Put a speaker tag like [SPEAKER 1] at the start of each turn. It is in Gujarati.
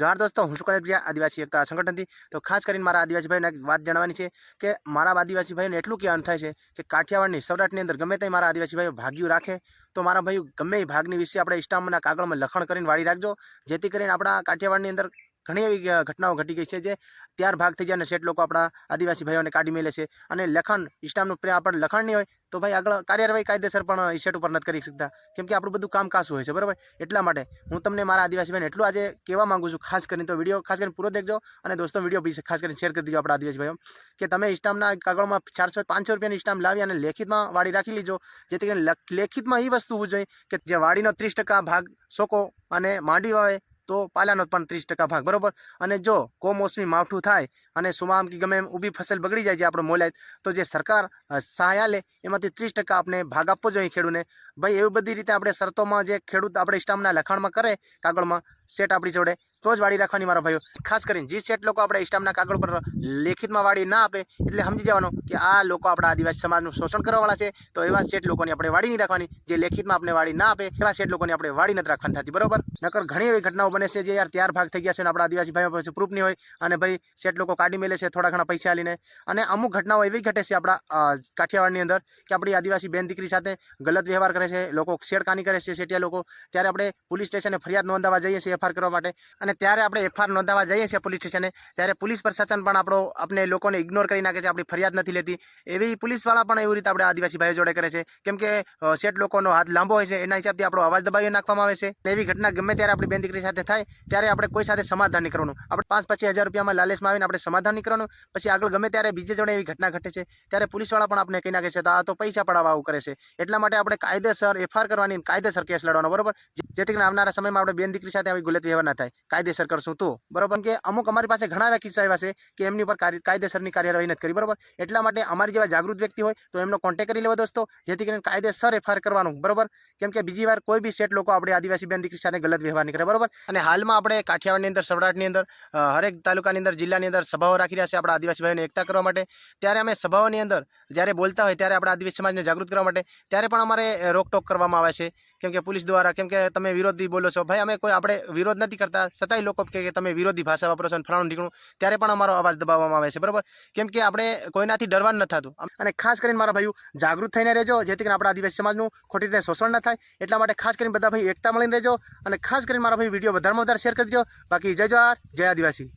[SPEAKER 1] જોહાર દોસ્તો, હું શું કરે આદિવાસી એકતા સંગઠનથી. તો ખાસ કરીને મારા આદિવાસી ભાઈને વાત જણાવવાની છે કે મારા આદિવાસી ભાઈને એટલું કહેવાનું થાય છે કે કાઠિયાવાડની સૌરાષ્ટ્રની અંદર ગમે તે મારા આદિવાસી ભાઈઓ ભાગ્યું રાખે, તો મારા ભાઈ ગમે એ ભાગની વિશે આપણે ઇસ્ટામના કાગળમાં લખણ કરીને વાળી રાખજો. જેથી કરીને આપણા કાઠિયાવાડની અંદર ઘણી એવી ઘટનાઓ ઘટી ગઈ છે જે ત્યાર ભાગ થઈ જાય અને શેઠ લોકો આપણા આદિવાસી ભાઈઓને કાઢી મેલે છે. અને લખણ ઇસ્લામનું પ્રેમ આપણે લખણ નહીં હોય તો ભાઈ આગળ કાર્યવાહી કાયદેસર પણ શેઠ ઉપર નથી કરી શકતા. કેમ કે આપણું બધું કામ કાસું હોય છે, બરાબર? એટલા માટે હું તમને મારા આદિવાસી ભાઈને એટલું આજે કહેવા માંગુ છું, ખાસ કરીને તો વીડિયો, ખાસ કરીને પૂરો દેખજો અને દોસ્તો વીડિયો બી ખાસ કરીને શેર કરી દીજો આપણા આદિવાસી ભાઈઓ, કે તમે ઇસ્ટામના કાગળમાં ચારસો, પાંચસો રૂપિયાની ઇસ્ટામ લાવી અને લેખિતમાં વાડી રાખી લીજો, જેથી કરીને લેખિતમાં એ વસ્તુ હોવું જોઈએ કે જે વાડીનો ત્રીસ ટકા ભાગ સોકો અને માંડવી વાવે તો પાલાનો પણ ત્રીસ ટકા ભાગ બરોબર? અને જો કોમોસમી માવઠું થાય અને સુમામ કે ગમે એમ ઊભી ફસલ બગડી જાય છે આપણો મોલાય, તો જે સરકાર સહાય લે એમાંથી ત્રીસ ટકા આપણે ભાગ આપવો જોઈએ ખેડૂતને ભાઈ, એવી બધી રીતે આપણે શરતોમાં જે ખેડૂત આપણે સ્ટામ્પના લખાણમાં કરે, કાગળમાં સેટ આપણી જોડે, તો જ વાળી રાખવાની મારા ભાઈઓ. ખાસ કરીને જે સેટ લોકો આપણે સ્ટામ્પના કાગળ પર લેખિતમાં વાડી ના આપે, એટલે સમજી જવાનું કે આ લોકો આપણા આદિવાસી સમાજનું શોષણ કરવાવાળા છે, તો એવા સેટ લોકોની આપણે વાળી નહીં રાખવાની, જે લેખિતમાં આપણે વાળી ના આપે, એવા સેટ લોકોની આપણે વાળી નથી રાખવાની થતી, બરોબર? નકર ઘણી એવી ઘટનાઓ બને છે જે યાર ત્યાર ભાગ થઈ ગયા છે અને આપણા આદિવાસી ભાઈઓ પાસે પ્રૂફ નહીં હોય, અને ભાઈ સેટ લોકો કાઢી મેલે છે, થોડા ઘણા પૈસા લઈને અને અમુક ઘટનાઓ એવી ઘટે છે આપણા કાઠિયાવાડની અંદર કે આપણી આદિવાસી બેન દીકરી સાથે ગલત વ્યવહાર કરે છે, લોકો છેડખાની કરે છે સેટિયા લોકો. ત્યારે આપણે પોલીસ સ્ટેશને ફરિયાદ નોંધાવવા જઈએ છીએ એફઆર કરવા માટે. અને ત્યારે આપણે એફઆર નોંધાવવા જઈએ છીએ પોલીસ સ્ટેશને, ત્યારે પોલીસ પ્રશાસન પણ આપણો આપણે લોકોને ઇગ્નોર કરી નાખે છે, આપણી ફરિયાદ નથી લેતી. એવી પોલીસવાળા પણ એવી રીતે આપણે આદિવાસી ભાઈઓ જોડે કરે છે. કેમ કે શેઠ લોકોનો હાથ લાંબો હોય છે, એના હિસાબથી આપણો અવાજ દબાવી નાખવામાં આવે છે. એવી ઘટના ગમે ત્યારે આપણી બેન દીકરી સાથે થાય, ત્યારે આપણે કોઈ સાથે સમાધાન નહીં કરવાનું. આપણે પાંચ પચીસ હજાર રૂપિયામાં લાલેશમાં આવીને આપણે સમાધાન નહીં કરવાનું. પછી આગળ ગમે ત્યારે બીજે જોડે એવી ઘટના ઘટે છે, ત્યારે પોલીસવાળા પણ આપણે કહી નાખે છે તો આ તો પૈસા પડાવવા આવું કરે છે. એટલા માટે આપણે કાયદેસર એફઆઈઆર કરવાની કાયદેસર કેસ લડવાનો, બરોબર? જેથી કરીને આવનારા સમયમાં આપણે બેન દીકરી સાથે આવી ગુલત વ્યવહાર ના થાય. કાયદેસર કરશું તો. બરોબર? કે અમુક અમારી પાસે ઘણા એવા કિસ્સા એવા છે કે એમની કાર્ય- કાયદેસરની કાર્યવાહી નથી કરી. બરોબર? એટલા માટે અમારી જેવા જાગૃત વ્યક્તિ હોય તો એમનો કોન્ટેક્ટ કરી લેવો દોસ્તો. જેથી કરીને કાયદેસર એફઆઈઆર કરવાનું. બરાબર? કેમ કે બીજી વાર કોઈ બી સેટ લોકો આપણે આદિવાસી બેન દીકરી સાથે ગલત વ્યવહાર નીકળે. બરોબર? અને હાલમાં આપણે કાઠિયાવાડની અંદર સૌરાષ્ટ્રની અંદર હરેક તાલુકાની અંદર, જિલ્લાની અંદર સભાઓ રાખી રહ્યા છે આપણા આદિવાસી ભાઈઓને એકતા કરવા માટે. ત્યારે અમે સભાઓની અંદર જ્યારે બોલતા હોય ત્યારે આપણા આદિવાસી સમાજને જાગૃત કરવા માટે, ત્યારે પણ અમારે રોકટોક કરવામાં આવે છે. કેમ કે પોલીસ દ્વારા, કેમ કે તમે વિરોધી બોલો છો. ભાઈ, અમે કોઈ, આપણે વિરોધ નથી કરતા. છતાંય લોકો કે તમે વિરોધી ભાષા વાપરો છો અને ફલાણું ઢીકણું, ત્યારે પણ અમારો અવાજ દબાવવામાં આવે છે. બરાબર? કેમ કે આપણે કોઈનાથી ડરવાનું નથી થતું. અને ખાસ કરીને મારા ભાઈઓ, જાગૃત થઈને રહેજો, જેથી કરીને આપણા આદિવાસી સમાજનું ખોટી રીતે શોષણ ન થાય. એટલા માટે ખાસ કરીને બધા ભાઈ એકતા મળીને રહેજો. અને ખાસ કરીને મારા ભાઈ, વીડિયો વધારેમાં વધારે શેર કરી દો બાકી જય જવાહર, જય આદિવાસી.